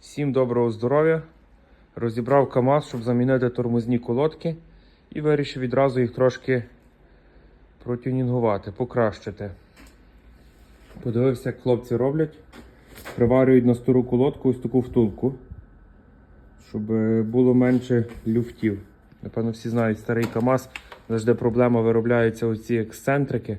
Всім доброго здоров'я. Розібрав КАМАЗ, щоб замінити тормозні колодки і вирішив відразу їх трошки протюнінгувати, покращити. Подивився, як хлопці роблять. Приварюють на стару колодку ось таку втулку, щоб е, було менше люфтів. Напевно, всі знають старий КАМАЗ, завжди проблема виробляються оці ексцентрики,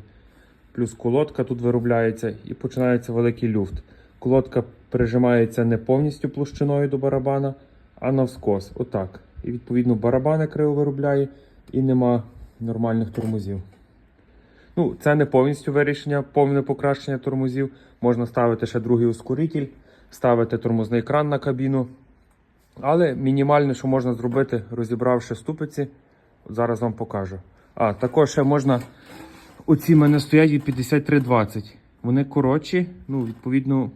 плюс колодка тут виробляється і починається великий люфт. Колодка прижимається не повністю площиною до барабана, а навскос. Отак. І відповідно барабани криво виробляє і нема нормальних тормозів. Ну, це не повністю вирішення, повне покращення тормозів. Можна ставити ще другий ускоритель, ставити тормозний кран на кабіну. Але мінімальне, що можна зробити, розібравши ступиці, зараз вам покажу. А, також ще можна. Оці в мене стоять від 5320. Вони коротші, ну, відповідно,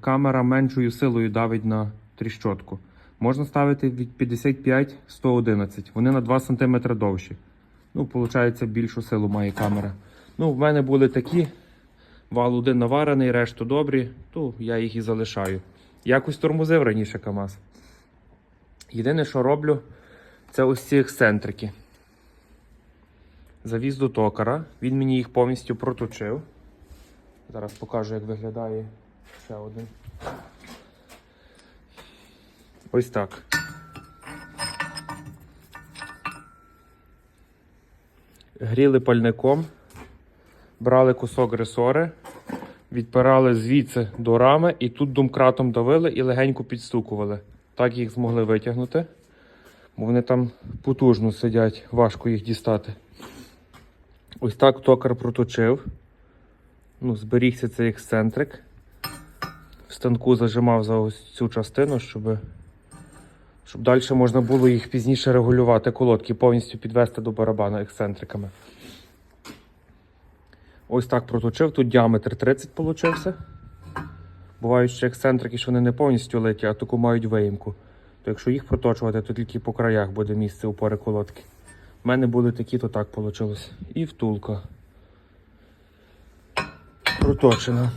камера меншою силою давить на тріщотку. Можна ставити від 55-111. Вони на 2 см довші. Ну, виходить, більшу силу має камера. Ну, в мене були такі. Вал один наварений, решту добрі, то я їх і залишаю. Якось тормозив раніше КАМАЗ. Єдине, що роблю, це ось ці ексцентрики. Завіз до токара, він мені їх повністю проточив. Зараз покажу, як виглядає ще один. Ось так. Гріли пальником, брали кусок ресори, відпирали звідси до рами і тут домкратом давили і легенько підстукували. Так їх змогли витягнути, бо вони там потужно сидять, важко їх дістати. Ось так токар проточив. Ну, зберігся цей ексцентрик. Станку зажимав за ось цю частину, щоб, щоб далі можна було їх пізніше регулювати колодки, повністю підвести до барабана ексцентриками. Ось так проточив. Тут діаметр 30 получився. Бувають ще ексцентрики, що вони не повністю литі, а таку мають виїмку. То якщо їх проточувати, то тільки по краях буде місце упори колодки. У мене були такі, то так вийшло. І втулка. Проточена.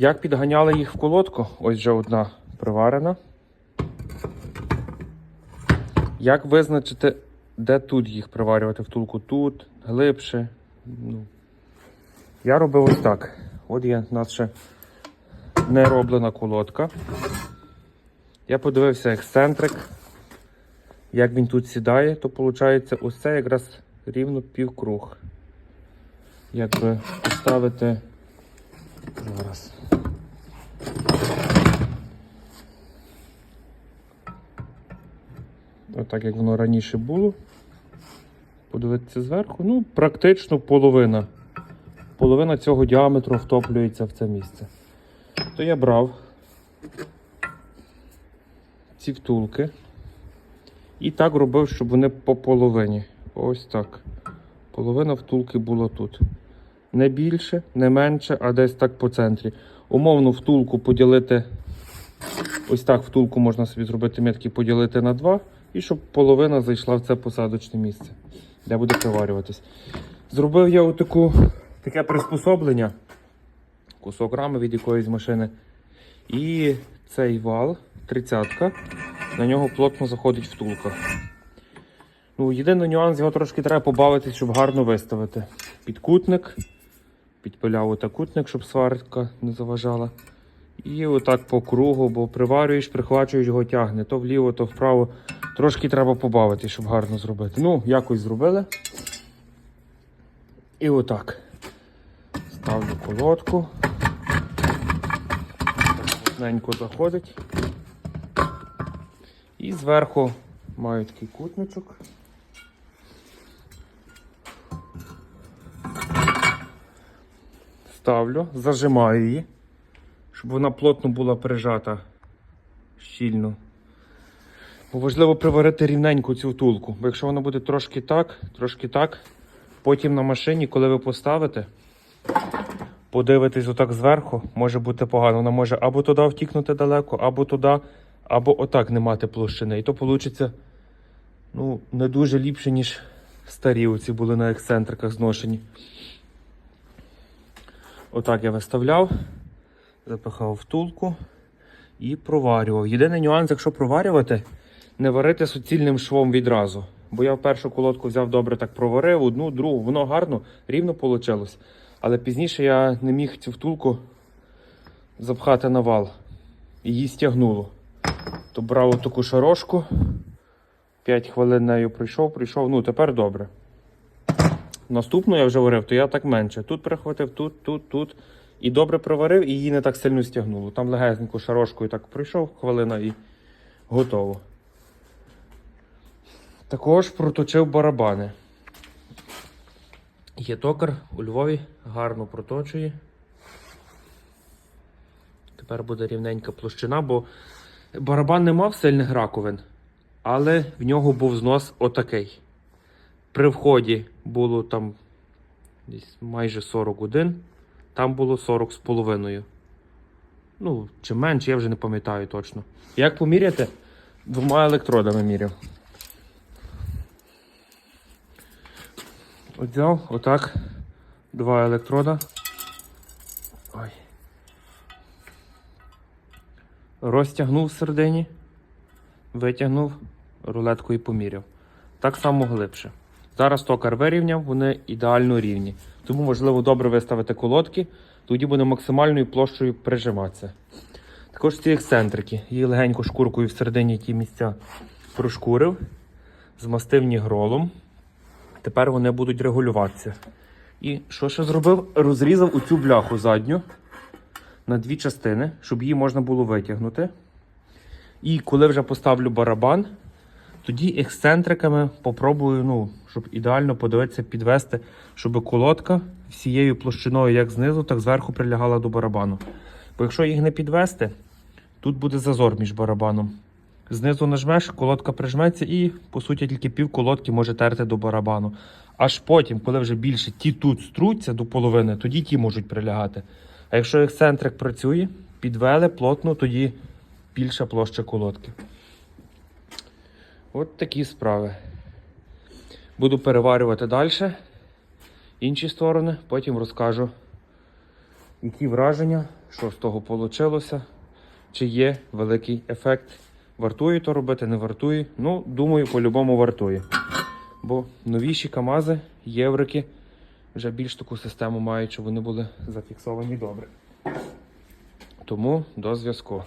Як підганяли їх в колодку? Ось вже одна приварена. Як визначити, де тут їх приварювати втулку? Тут, глибше. Ну. Я робив ось так. От є у нас ще не роблена колодка. Я подивився ексцентрик. Як він тут сідає, то виходить це якраз рівно півкруг. Якби поставити зараз. Отак як воно раніше було. Подивитися зверху. Ну, практично половина. Половина цього діаметру втоплюється в це місце. То я брав ці втулки. І так робив, щоб вони по половині. Ось так. Половина втулки була тут. Не більше, не менше, а десь так по центрі. Умовно втулку поділити. Ось так втулку можна собі зробити метки поділити на два. І щоб половина зайшла в це посадочне місце, де буде приварюватись. Зробив я отаку, таке приспособлення. Кусок рами від якоїсь машини. І цей вал, тридцятка, на нього плотно заходить втулка. Ну, єдиний нюанс, його трошки треба побавитись, щоб гарно виставити. Підкутник, підпиляв отакутник, щоб сварка не заважала. І отак по кругу, бо приварюєш, прихвачуєш, його тягне. То вліво, то вправо. Трошки треба побавити, щоб гарно зробити. Ну, якось зробили. І отак. Ставлю колодку. Плотненько заходить. І зверху маю такий кутничок. Ставлю, зажимаю її, щоб вона плотно була прижата щільно. Бо важливо приварити рівненько цю втулку. Бо якщо вона буде трошки так, трошки так, потім на машині, коли ви поставите, подивитесь отак зверху, може бути погано. Вона може або туди втікнути далеко, або туди, або отак не мати площини. І то вийде ну, не дуже ліпше, ніж старі оці були на ексцентриках зношені. Отак я виставляв. Запихав втулку і проварював. Єдиний нюанс, якщо проварювати, не варити суцільним швом відразу. Бо я в першу колодку взяв добре так проварив, одну, другу, воно гарно, рівно вийшло. Але пізніше я не міг цю втулку запхати на вал. Її стягнуло. То брав таку шарошку. 5 хвилин нею прийшов, прийшов. Ну, тепер добре. Наступну я вже варив, то я так менше. Тут прихватив, тут, тут, тут. І добре проварив, і її не так сильно стягнуло. Там легесенько шарошкою так прийшов, хвилина і готово. Також проточив барабани. Є токар у Львові, гарно проточує. Тепер буде рівненька площина, бо барабан не мав сильних раковин, але в нього був знос отакий. При вході було там десь майже 41, там було 40 з половиною. Ну, чи менше, я вже не пам'ятаю точно. Як поміряти? Двома електродами міряв. Взяв отак два електрода. Ой. Розтягнув всередині, витягнув рулеткою поміряв. Так само глибше. Зараз токар вирівняв, вони ідеально рівні. Тому можливо добре виставити колодки, тоді буде максимальною площею прижиматися. Також ці ексцентрики. Її легенько шкуркою всередині ті місця прошкурив, змастив нігролом. Тепер вони будуть регулюватися. І що ще зробив? Розрізав оцю бляху задню на дві частини, щоб її можна було витягнути. І коли вже поставлю барабан, тоді ексцентриками попробую, ну, щоб ідеально подивитися, підвести, щоб колодка всією площиною, як знизу, так зверху прилягала до барабану. Бо якщо їх не підвести, тут буде зазор між барабаном. Знизу нажмеш, колодка прижметься і, по суті, тільки пів колодки може терти до барабану. Аж потім, коли вже більше ті тут струться до половини, тоді ті можуть прилягати. А якщо ексцентрик працює, підвели плотно, тоді більша площа колодки. От такі справи. Буду переварювати далі інші сторони, потім розкажу, які враження, що з того вийшло, чи є великий ефект. Вартує то робити, не вартує. Ну, думаю, по-любому вартує. Бо новіші КАМАЗи, єврики вже більш таку систему мають, щоб вони були зафіксовані добре. Тому до зв'язку.